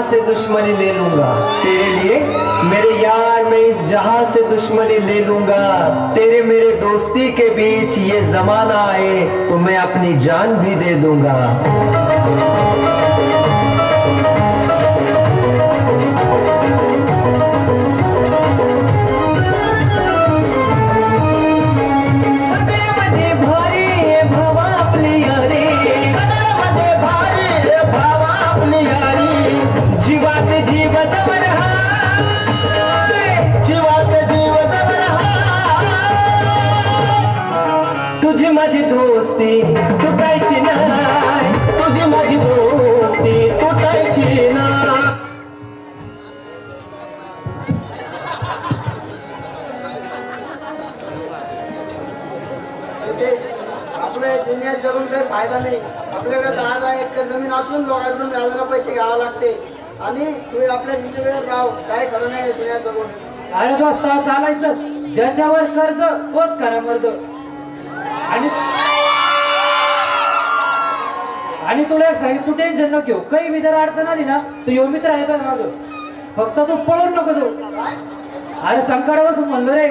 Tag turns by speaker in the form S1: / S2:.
S1: से दुश्मनी ले लूँगा। तेरे लिए मेरे यार, मैं इस जहाँ से दुश्मनी ले लूँगा। तेरे मेरे दोस्ती के बीच ये जमाना आए तो मैं अपनी जान भी दे दूँगा।
S2: जरून काही फायदा नाही. आपल्याकडे दहा दहा एकर जमीन असून लोकांकडून व्याजाला पैसे घ्यावे लागते. आणि तुम्ही आपल्या जिल्ह्यात राव काय खरं नाही जगून.
S3: अरे दोस्त चालायचं. ज्याच्यावर कर्ज तोच करा मर्द. आणि आणि तुला एक सांगितलं तू टेन्शन नको घेऊ काही जर अडचण आली ना तू यो मित्र येतो माग? फक्त तू पळून नको जाऊ. अरे बसून म्हणलो रे